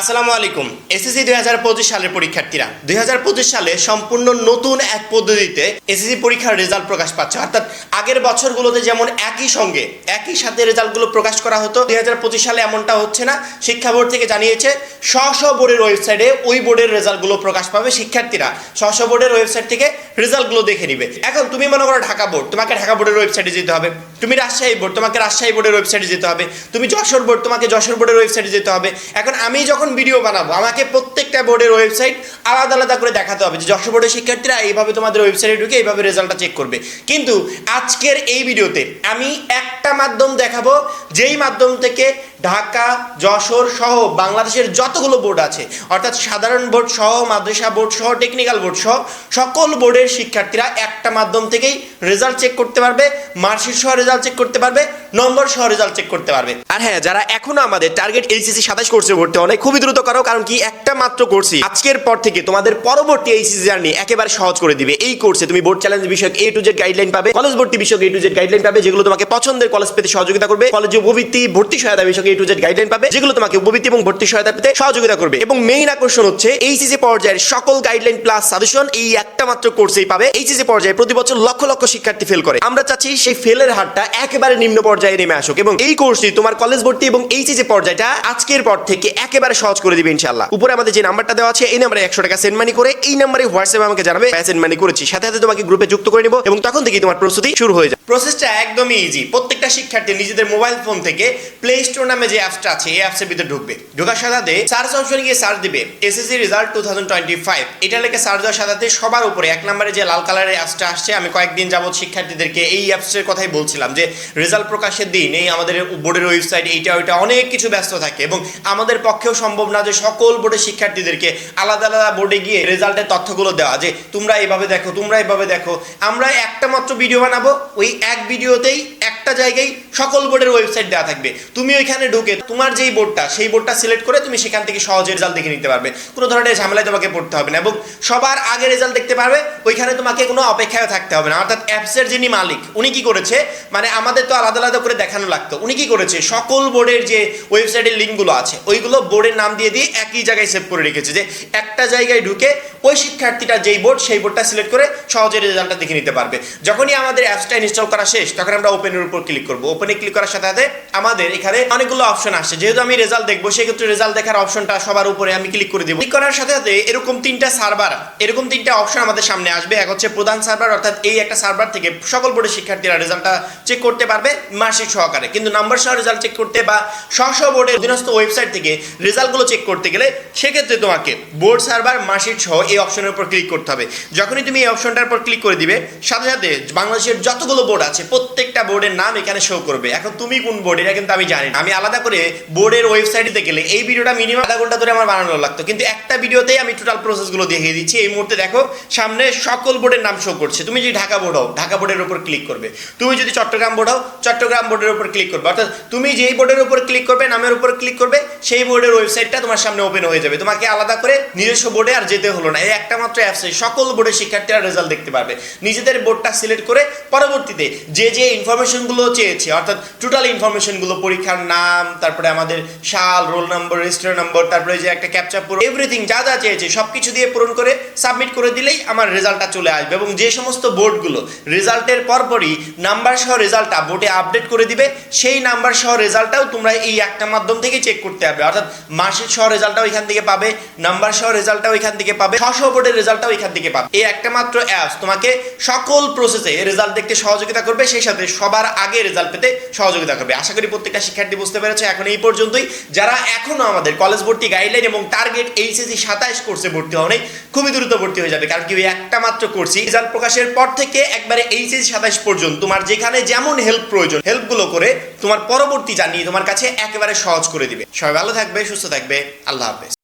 আসসালামু আলাইকুম। এসএসসি দুই হাজার পঁচিশ সালের পরীক্ষার্থীরা। দুই হাজার পঁচিশ সালে সম্পূর্ণ নতুন এক পদ্ধতিতে এসএসসি পরীক্ষার রেজাল্ট প্রকাশ পাচ্ছে। অর্থাৎ আগের বছরগুলোতে যেমন একই সঙ্গে একই সাথে রেজাল্টগুলো প্রকাশ করা হতো, দুই হাজার পঁচিশ সালে এমনটা হচ্ছে না। শিক্ষা বোর্ড থেকে জানিয়েছে স্ব বোর্ডের ওয়েবসাইটে ওই বোর্ডের রেজাল্টগুলো প্রকাশ পাবে শিক্ষার্থীরা। স্ব বোর্ডের ওয়েবসাইট থেকে রেজাল্টগুলো দেখে নিবে। এখন তুমি মনে করো ঢাকা বোর্ড, তোমাকে ঢাকা বোর্ডের ওয়েবসাইটে যেতে হবে। তুমি রাজশাহী বোর্ড, তোমাকে রাজশাহী বোর্ডের ওয়েবসাইটে যেতে হবে। তুমি যশোর বোর্ড, তোমাকে যশোর বোর্ডের ওয়েবসাইটে যেতে হবে। এখন আমি যখন ভিডিও বানাবো। আমাকে প্রত্যেকটা বোর্ডের ওয়েবসাইট আলাদা আলাদা করে দেখাতে হবে যে যশোর বোর্ডের শিক্ষার্থীরা এইভাবে তোমাদের ওয়েবসাইটে ঢুকে এইভাবে রেজাল্টটা চেক করবে। কিন্তু আজকের এই ভিডিওতে আমি একটা মাধ্যম দেখাবো, যেই মাধ্যম থেকে ঢাকা, যশোর সহ বাংলাদেশের যতগুলো বোর্ড আছে, অর্থাৎ সাধারণ বোর্ড সহ, মাদ্রাসা বোর্ড সহ টেকনিক্যাল বোর্ড সহ, সকল বোর্ডের শিক্ষার্থীরা একটা মাধ্যম থেকেই রেজাল্ট চেক করতে পারবে মার্কশিট সহ রেজাল্ট চেক করতে পারবে নম্বর সহ রেজাল্ট চেক করতে পারবে। আর হ্যাঁ যারা এখনও আমাদের টার্গেট এইচএসসি সাতাশ কোর্সে ভর্তি হয় খুবই দ্রুত করো, কারণ কি একটা মাত্র কোর্সই আজকের পর থেকে তোমাদের পরবর্তী এইচএসসি জার্নি একেবারে সহজ করে দিবে। এই কোর্সে তুমি বোর্ড চ্যালেঞ্জ বিষয়ক এ টু জেড গাইডলাইন পাবে কলেজ ভর্তি বিষয়ক এ টু জেড গাইডলাইন পাবে, যেগুলো তোমাকে পছন্দের কলেজ পেতে সহযোগিতা করবে কলেজে উপবৃত্তি, ভর্তি সহায়তা বিষয়ক এ টু জেড গাইডলাইন পাবে, যেগুলো তোমাকে উপবৃত্তি এবং ভর্তি সহায়তা পেতে সহযোগিতা করবে। এবং মেইন আকর্ষণ হচ্ছে এইচএসসি পর্যায়ের সকল গাইডলাইন প্লাস সাজেশন এই একটা মাত্র কোর্সেই পাবে। এইচএসসি পর্যায়ে প্রতি বছর লক্ষ লক্ষ শিক্ষার্থী ফেল করে। আমরা চাচ্ছি সেই ফেলের হারটা একেবারে নিম্ন পর্যায়ে নেমে আসুক। এবং এই কোর্সটি তোমার কলেজ ভর্তি এবং এইচএসসি পর্যায়টা আজকের পর থেকে একেবারে সহজ করে দিবে ইনশাল্লাহ উপরে আমাদের যে নাম্বারটা দেওয়া আছে, এই নাম্বারে একশো টাকা সেন্ড মানি করে, এই নাম্বারে হোয়াটসঅ্যাপে আমাকে জানাবে সেন্ড মানি করেছি। সাথে সাথে তোমাকে গ্রুপে যুক্ত করে নিব এবং তখন থেকেই তোমার প্রস্তুতি শুরু হয়ে যায় প্রসেসটা একদমই ইজি প্রত্যেকটা শিক্ষার্থী নিজেদের মোবাইল ফোন থেকে প্লে স্টোর নামে যে অ্যাপসটা আছে, এই অ্যাপসের ভিতরে ঢুকবে। ঢোকার সাথে সার্চ অপশনে গিয়ে সার্চ দিবে SSC result two thousand twenty five এটা লেখে সার্চ দেওয়ার সাথে সবার উপরে, এক নম্বরে যে লাল কালারের অ্যাপসটা আসছে, আমি কয়েকদিন যাবত শিক্ষার্থীদেরকে এই অ্যাপসের কথাই বলছিলাম যে রেজাল্ট প্রকাশের দিন এই আমাদের বোর্ডের ওয়েবসাইট এইটা, ওইটা অনেক কিছু ব্যস্ত থাকে এবং আমাদের পক্ষেও সম্ভব না যে সকল বোর্ডের শিক্ষার্থীদেরকে আলাদা আলাদা বোর্ডে গিয়ে রেজাল্টের তথ্যগুলো দেওয়া যে, তোমরা এইভাবে দেখো, তোমরা এইভাবে দেখো। আমরা একটা মাত্র ভিডিও বানাবো, ওই এক ভিডিওতেই একটা জায়গায় সকল বোর্ডের ওয়েবসাইট দেওয়া থাকবে। তুমি ওইখানে ঢুকে তোমার যেই বোর্ডটা, সেই বোর্ডটা সিলেক্ট করে তুমি সেখান থেকে সহজে রেজাল্ট দেখে নিতে পারবে। কোনো ধরনের ঝামেলায় তোমাকে পড়তে হবে না এবং সবার আগে রেজাল্ট দেখতে পারবে, ওইখানে তোমাকে কোনো অপেক্ষায় থাকতে হবে না। অর্থাৎ অ্যাপসের যিনি মালিক, উনি কি করেছে? মানে আমাদের তো আলাদা আলাদা করে দেখানো লাগতো। উনি কি করেছে? সকল বোর্ডের যে ওয়েবসাইটের লিঙ্কগুলো আছে, ওইগুলো বোর্ডের নাম দিয়ে দিয়ে একই জায়গায় সেভ করে রেখেছে যে একটা জায়গায় ঢুকে ওই শিক্ষার্থীটা যেই বোর্ড, সেই বোর্ডটা সিলেক্ট করে সহজে রেজাল্টটা দেখে নিতে পারবে। যখনই আমাদের অ্যাপসটা ইনস্টল করা শেষ, তখন আমরা ওপেনের উপর ক্লিক করব। ওপেনে ক্লিক করার সাথে সাথে আমাদের এখানে অনেকগুলো অপশন আসছে। যেহেতু আমি রেজাল্ট দেখব, সেক্ষেত্রে রেজাল্ট দেখার অপশনটা সবার উপরে আমি ক্লিক করে দিব। ক্লিক করার সাথে সাথে এরকম তিনটা সার্ভার এরকম তিনটা অপশন আমাদের সামনে আসবে। এক হচ্ছে প্রধান সার্ভার অর্থাৎ এই একটা সার্ভার থেকে সকল বোর্ডের শিক্ষার্থীরা রেজাল্টটা চেক করতে পারবে মাসিক সহকারে। কিন্তু নাম্বার সহ রেজাল্ট চেক করতে বা স্ব বোর্ডের অধীনস্থ ওয়েবসাইট থেকে রেজাল্টগুলো চেক করতে গেলে সেক্ষেত্রে তোমাকে বোর্ড সার্ভার মাসিক সহ এই অপশনের উপর ক্লিক করতে হবে। যখনই তুমি এই অপশনটার উপর ক্লিক করে দিবে, সাথে সাথে বাংলাদেশের যতগুলো বোর্ড আছে, প্রত্যেকটা বোর্ডের নাম এখানে শো করবে। এখন তুমি কোন বোর্ড এটা কিন্তু আমি জানি। আমি আলাদা করে বোর্ডের ওয়েবসাইটে গেলে এই ভিডিওটা মিনিমাম আধা ঘণ্টা ধরে আমার বানানো লাগতো। কিন্তু একটা ভিডিওতেই আমি টোটাল প্রসেসগুলো দেখিয়ে দিচ্ছি। এই মুহূর্তে দেখো, সামনে সকল বোর্ডের নাম শো করছে। তুমি যদি ঢাকা বোর্ড হও, ঢাকা বোর্ডের উপর ক্লিক করবে। তুমি যদি চট্টগ্রাম বোর্ড হও, চট্টগ্রাম বোর্ডের উপর ক্লিক করবে। অর্থাৎ তুমি যেই বোর্ডের উপর ক্লিক করবে, নামের উপর ক্লিক করবে, সেই বোর্ডের ওয়েবসাইটটা তোমার সামনে ওপেন হয়ে যাবে। তোমাকে আলাদা করে নিজস্ব বোর্ডে আর যেতে হলো না। এই একটা মাত্র অ্যাপসে সকল বোর্ডের শিক্ষার্থীরা রেজাল্ট দেখতে পারবে। নিজেদের বোর্ডটা সিলেক্ট করে পরবর্তীতে যে যে ইনফরমেশনগুলো চেয়েছে, অর্থাৎ টোটাল ইনফরমেশনগুলো পরীক্ষার নাম, তারপরে আমাদের সাল রোল নম্বর রেজিস্টার নম্বর তারপরে যে একটা ক্যাপচার পুরো এভরিথিং যা যা চেয়েছে সব কিছু দিয়ে পূরণ করে সাবমিট করে দিলেই আমার রেজাল্টটা চলে আসবে এবং যে সমস্ত বোর্ডগুলো রেজাল্টের পরপরই নাম্বার সহ রেজাল্টটা বোর্ডে আপডেট করে দিবে, সেই নাম্বার সহ রেজাল্টটাও তোমরা এই একটা মাধ্যম থেকে চেক করতে পারবে। অর্থাৎ মাসের সহ রেজাল্টটাও এখান থেকে পাবে, নাম্বার সহ রেজাল্টটাও এখান থেকে পাবে ছশো বোর্ডের রেজাল্টটাও এখান থেকে পাবে। এই একটা মাত্র অ্যাপস তোমাকে সকল প্রসেসে রেজাল্ট দেখতে সহযোগিতা করবে, সেই সাথে সবার আগে রেজাল্ট পেতে সহযোগিতা করবে। আশা করি প্রত্যেকটা শিক্ষার্থী বুঝতে পেরেছে, এখন এই পর্যন্তই। যারা এখনও আমাদের কলেজ ভর্তি গাইডলাইন এবং টার্গেট এইচএসি সাতাইশ কোর্সে ভর্তি হওয়া খুবই দ্রুত ভর্তি হয়ে যাবে। কারণ কি ওই একটা মাত্র করছি রেজাল্ট প্রকাশের পর থেকে একবারে এইচএস সাতাশ পর্যন্ত তোমার যেখানে যেমন হেল্প প্রয়োজন হেল্পগুলো করে তোমার পরবর্তী জানিয়ে তোমার কাছে একেবারে সহজ করে দিবে। সবাই ভালো থাকবে, সুস্থ থাকবে। আল্লাহ হাফেজ।